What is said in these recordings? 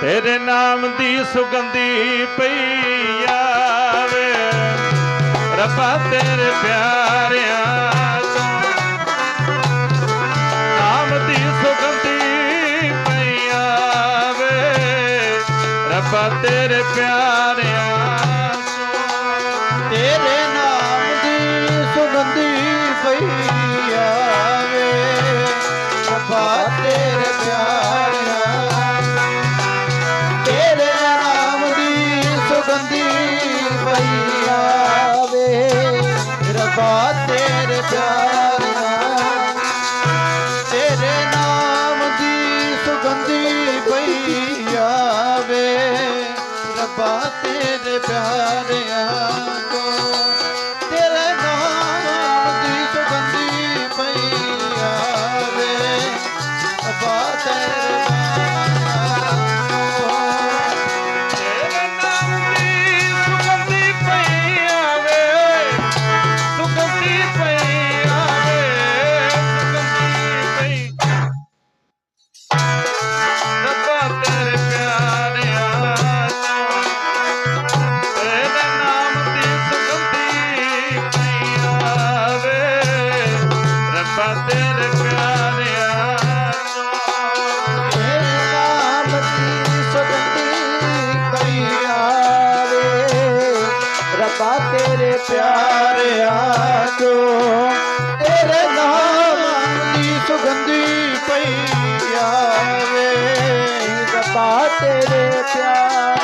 ਤੇਰੇ ਨਾਮ ਦੀ ਸੁਗੰਧੀ ਪਈ ਆਵੇ। ਰੱਬਾ ਤੇਰੇ ਪਿਆਰਿਆਂ ਤੋਂ ਨਾਮ ਦੀ ਸੁਗੰਧੀ ਪਈ ਆਵੇ। ਰੱਬਾ ਤੇਰੇ ਪਿਆਰਿਆਂ ਤੇਰੇ ਨਾਮ ਦੀ ਸੁਗੰਧੀ ਪਈ ਆ ਆਵੇ ਰੱਬਾ ਪਿਆਰ ਤੇਰੇ ਨਾਮ ਦੀ ਸੁਗੰਧੀ ਪਈ ਆਵੇ। ਰੱਬਾ ਤੇਰੇ ਪਿਆਰੇ ਰੱਬਾ ਤੇਰੇ ਪਿਆਰਿਆ ਜੋ ਤੇਰੇ ਨਾਮ ਦੀ ਸੁਗੰਧੀ ਪਈ ਆਵੇ ਰੱਬਾ ਤੇਰੇ ਪਿਆਰ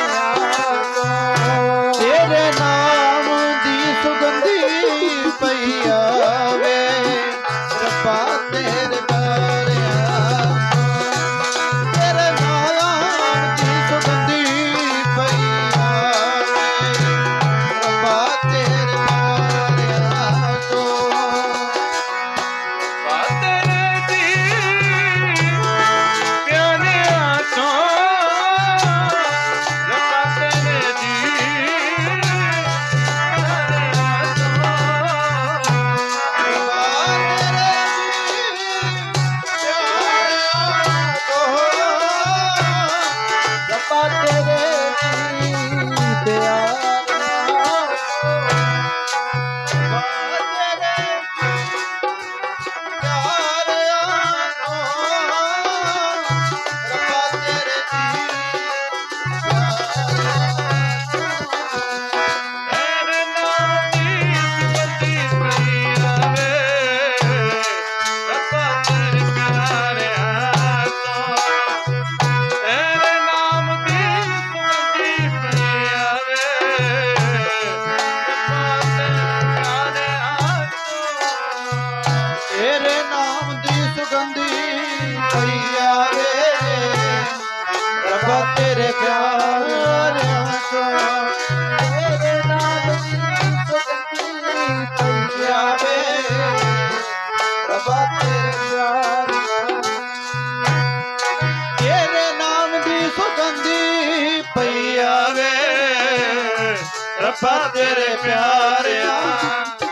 ਰੱਬਾ ਤੇਰੇ ਪਿਆਰਿਆ।